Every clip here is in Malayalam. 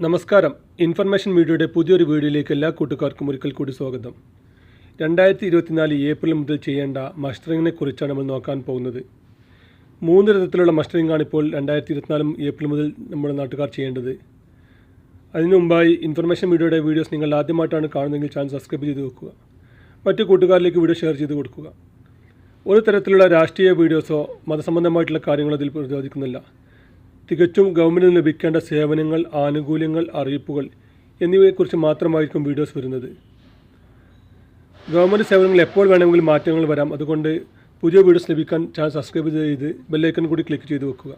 നമസ്കാരം. ഇൻഫർമേഷൻ മീഡിയയുടെ പുതിയൊരു വീഡിയോയിലേക്ക് എല്ലാ കൂട്ടുകാർക്കും ഒരിക്കൽ കൂടി സ്വാഗതം. രണ്ടായിരത്തി ഇരുപത്തിനാല് ഏപ്രിൽ മുതൽ ചെയ്യേണ്ട മസ്റ്ററിങ്ങിനെ കുറിച്ചാണ് നമ്മൾ നോക്കാൻ പോകുന്നത്. മൂന്ന് തരത്തിലുള്ള മസ്റ്ററിംഗ് ആണ് ഇപ്പോൾ രണ്ടായിരത്തി ഇരുപത്തിനാലും ഏപ്രിൽ മുതൽ നമ്മുടെ നാട്ടുകാർ ചെയ്യേണ്ടത്. അതിനു മുമ്പായി ഇൻഫർമേഷൻ മീഡിയയുടെ വീഡിയോസ് നിങ്ങൾ ആദ്യമായിട്ടാണ് കാണുന്നതെങ്കിൽ ചാനൽ സബ്സ്ക്രൈബ് ചെയ്ത് വെക്കുക. മറ്റു കൂട്ടുകാരിലേക്ക് വീഡിയോ ഷെയർ ചെയ്ത് കൊടുക്കുക. ഒരു തരത്തിലുള്ള രാഷ്ട്രീയ വീഡിയോസോ മതസംബന്ധമായിട്ടുള്ള കാര്യങ്ങളോ അതിൽ പ്രതിപാദിക്കുന്നില്ല. തികച്ചും ഗവൺമെന്റിന് ലഭിക്കേണ്ട സേവനങ്ങൾ ആനുകൂല്യങ്ങൾ അറിയിപ്പുകൾ എന്നിവയെക്കുറിച്ച് മാത്രമായിരിക്കും വീഡിയോസ് വരുന്നത്. ഗവൺമെന്റ് സേവനങ്ങൾ എപ്പോൾ വേണമെങ്കിലും മാറ്റങ്ങൾ വരാം. അതുകൊണ്ട് പുതിയ വീഡിയോസ് ലഭിക്കാൻ ചാനൽ സബ്സ്ക്രൈബ് ചെയ്ത് ബെല്ലൈക്കൺ കൂടി ക്ലിക്ക് ചെയ്ത് വെക്കുക.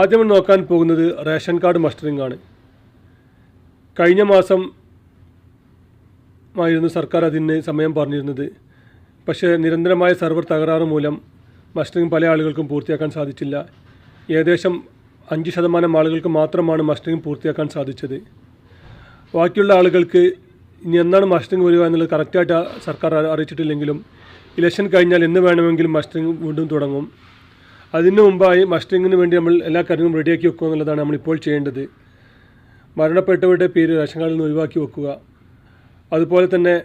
ആദ്യം നോക്കാൻ പോകുന്നത് റേഷൻ കാർഡ് മസ്റ്ററിംഗ് ആണ്. കഴിഞ്ഞ മാസം ആയിരുന്നു സർക്കാർ അതിന് സമയം പറഞ്ഞിരുന്നത്. പക്ഷേ നിരന്തരമായ സെർവർ തകരാറ് മൂലം മസ്റ്ററിംഗ് പല ആളുകൾക്കും പൂർത്തിയാക്കാൻ സാധിച്ചില്ല. ഏകദേശം അഞ്ച് ശതമാനം ആളുകൾക്ക് മാത്രമാണ് മസ്റ്ററിങ് പൂർത്തിയാക്കാൻ സാധിച്ചത്. ബാക്കിയുള്ള ആളുകൾക്ക് ഇനി എന്നാണ് മസ്റ്ററിങ് വരിക എന്നുള്ളത് കറക്റ്റായിട്ട് സർക്കാർ അറിയിച്ചിട്ടില്ലെങ്കിലും ഇലക്ഷൻ കഴിഞ്ഞാൽ എന്ന് വേണമെങ്കിലും മസ്റ്ററിംഗ് വീണ്ടും തുടങ്ങും. അതിനു മുമ്പായി മസ്റ്ററിങ്ങിന് വേണ്ടി നമ്മൾ എല്ലാ കാര്യങ്ങളും റെഡിയാക്കി വെക്കുക എന്നുള്ളതാണ് നമ്മളിപ്പോൾ ചെയ്യേണ്ടത്. മരണപ്പെട്ടവരുടെ പേര് റേഷൻ കാർഡിൽ നിന്ന് ഒഴിവാക്കി വെക്കുക. അതുപോലെ തന്നെ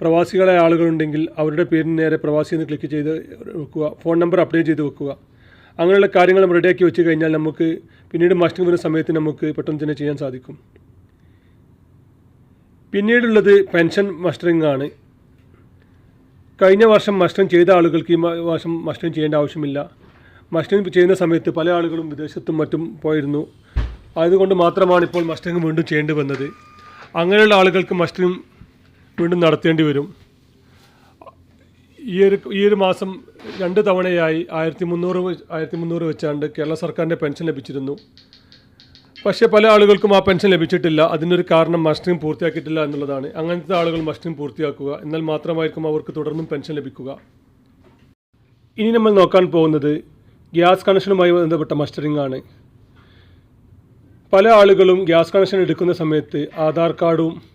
പ്രവാസികളായ ആളുകളുണ്ടെങ്കിൽ അവരുടെ പേരിന് നേരെ പ്രവാസി എന്ന് ക്ലിക്ക് ചെയ്ത് വെക്കുക. ഫോൺ നമ്പർ അപ്ഡേറ്റ് ചെയ്ത് വെക്കുക. അങ്ങനെയുള്ള കാര്യങ്ങൾ നമ്മൾ റെഡിയാക്കി വെച്ച് കഴിഞ്ഞാൽ നമുക്ക് പിന്നീട് മാസ്റ്റിംഗ് വരുന്ന സമയത്ത് നമുക്ക് പെട്ടെന്ന് തന്നെ ചെയ്യാൻ സാധിക്കും. പിന്നീടുള്ളത് പെൻഷൻ മസ്റ്ററിംഗ് ആണ്. കഴിഞ്ഞ വർഷം മസ്റ്ററിംഗ് ചെയ്ത ആളുകൾക്ക് ഈ വർഷം മസ്റ്ററിംഗ് ചെയ്യേണ്ട ആവശ്യമില്ല. മസ്റ്ററിംഗ് ചെയ്യുന്ന സമയത്ത് പല ആളുകളും വിദേശത്തും മറ്റും പോയിരുന്നു. അതുകൊണ്ട് മാത്രമാണ് ഇപ്പോൾ മസ്റ്ററിംഗ് വീണ്ടും ചെയ്യേണ്ടി വന്നത്. അങ്ങനെയുള്ള ആളുകൾക്ക് മസ്റ്ററിംഗ് വീണ്ടും നടത്തേണ്ടി വരും. ഈ ഒരു ഈ ഒരു മാസം രണ്ട് തവണയായി ആയിരത്തി മുന്നൂറ് ആയിരത്തി മുന്നൂറ് വെച്ചാണ്ട് കേരള സർക്കാരിന്റെ പെൻഷൻ ലഭിച്ചിരുന്നു. പക്ഷേ പല ആളുകൾക്കും ആ പെൻഷൻ ലഭിച്ചിട്ടില്ല. അതിനൊരു കാരണം മസ്റ്ററിംഗ് പൂർത്തിയാക്കിയിട്ടില്ല എന്നുള്ളതാണ്. അങ്ങനത്തെ ആളുകൾ മസ്റ്ററിംഗ് പൂർത്തിയാക്കുക. എന്നാൽ മാത്രമായിരിക്കും അവർക്ക് തുടർന്നും പെൻഷൻ ലഭിക്കുക. ഇനി നമ്മൾ നോക്കാൻ പോകുന്നത് ഗ്യാസ് കണക്ഷനുമായി ബന്ധപ്പെട്ട മസ്റ്ററിംഗ് ആണ്. പല ആളുകളും ഗ്യാസ് കണക്ഷൻ എടുക്കുന്ന സമയത്ത് ആധാർ കാർഡും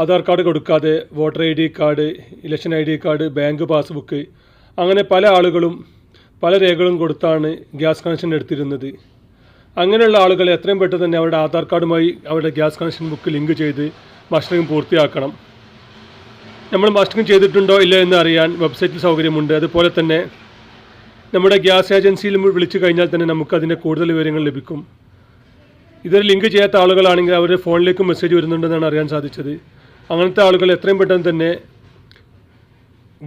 ആധാർ കാർഡ് കൊടുക്കാതെ voter I D card election I D card bank passbook അങ്ങനെ പല ആളുകളും പല രേഖകളും കൊടുത്താണ് ഗ്യാസ് കണക്ഷൻ എടുത്തിരുന്നത്. അങ്ങനെയുള്ള ആളുകൾ എത്രയും പെട്ടെന്ന് തന്നെ അവരുടെ ആധാർ കാർഡുമായി അവരുടെ ഗ്യാസ് കണക്ഷൻ ബുക്ക് ലിങ്ക് ചെയ്ത് മസ്റ്ററിംഗ് പൂർത്തിയാക്കണം. നമ്മൾ മസ്റ്ററിംഗ് ചെയ്തിട്ടുണ്ടോ ഇല്ല എന്ന് അറിയാൻ വെബ്സൈറ്റിൽ സൗകര്യമുണ്ട്. അതുപോലെ തന്നെ നമ്മുടെ ഗ്യാസ് ഏജൻസിയിൽ വിളിച്ചു കഴിഞ്ഞാൽ തന്നെ നമുക്ക് അതിന്റെ കൂടുതൽ വിവരങ്ങൾ ലഭിക്കും. ഇതൊരു ലിങ്ക് ചെയ്യാത്ത ആളുകളാണെങ്കിൽ അവരുടെ ഫോണിലേക്ക് മെസ്സേജ് വരുന്നുണ്ടെന്നാണ് അറിയാൻ സാധിച്ചത്. അങ്ങനത്തെ ആളുകൾ എത്രയും പെട്ടെന്ന് തന്നെ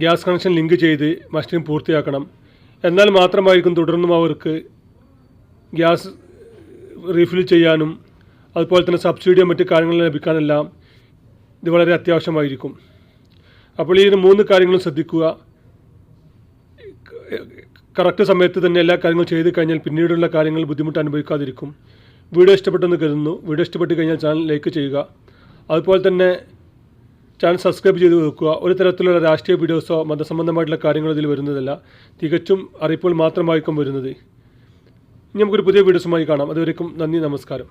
ഗ്യാസ് കണക്ഷൻ ലിങ്ക് ചെയ്ത് മസ്റ്റിംഗ് പൂർത്തിയാക്കണം. എന്നാൽ മാത്രമായിരിക്കും തുടർന്നും അവർക്ക് ഗ്യാസ് റീഫിൽ ചെയ്യാനും അതുപോലെ തന്നെ സബ്സിഡിയും മറ്റ് കാര്യങ്ങളും ലഭിക്കാനെല്ലാം ഇത് വളരെ അത്യാവശ്യമായിരിക്കും. അപ്പോൾ ഈ മൂന്ന് കാര്യങ്ങളും ശ്രദ്ധിക്കുക. കറക്റ്റ് സമയത്ത് തന്നെ എല്ലാ കാര്യങ്ങളും ചെയ്ത് കഴിഞ്ഞാൽ പിന്നീടുള്ള കാര്യങ്ങൾ ബുദ്ധിമുട്ട് അനുഭവിക്കാതിരിക്കും. വീഡിയോ ഇഷ്ടപ്പെട്ടെന്ന് കരുതുന്നു. വീഡിയോ ഇഷ്ടപ്പെട്ട് കഴിഞ്ഞാൽ ചാനൽ ലൈക്ക് ചെയ്യുക. അതുപോലെ തന്നെ ചാനൽ സബ്സ്ക്രൈബ് ചെയ്ത് വെക്കുക. ഒരു തരത്തിലുള്ള രാഷ്ട്രീയ വീഡിയോസോ മതസംബന്ധമായിട്ടുള്ള കാര്യങ്ങളോ ഇതിൽ വരുന്നതല്ല. തികച്ചും അറിയിപ്പുകൾ മാത്രമായിരിക്കും വരുന്നത്. ഇനി നമുക്കൊരു പുതിയ വീഡിയോസുമായി കാണാം. അതുവരേക്കും നന്ദി നമസ്കാരം.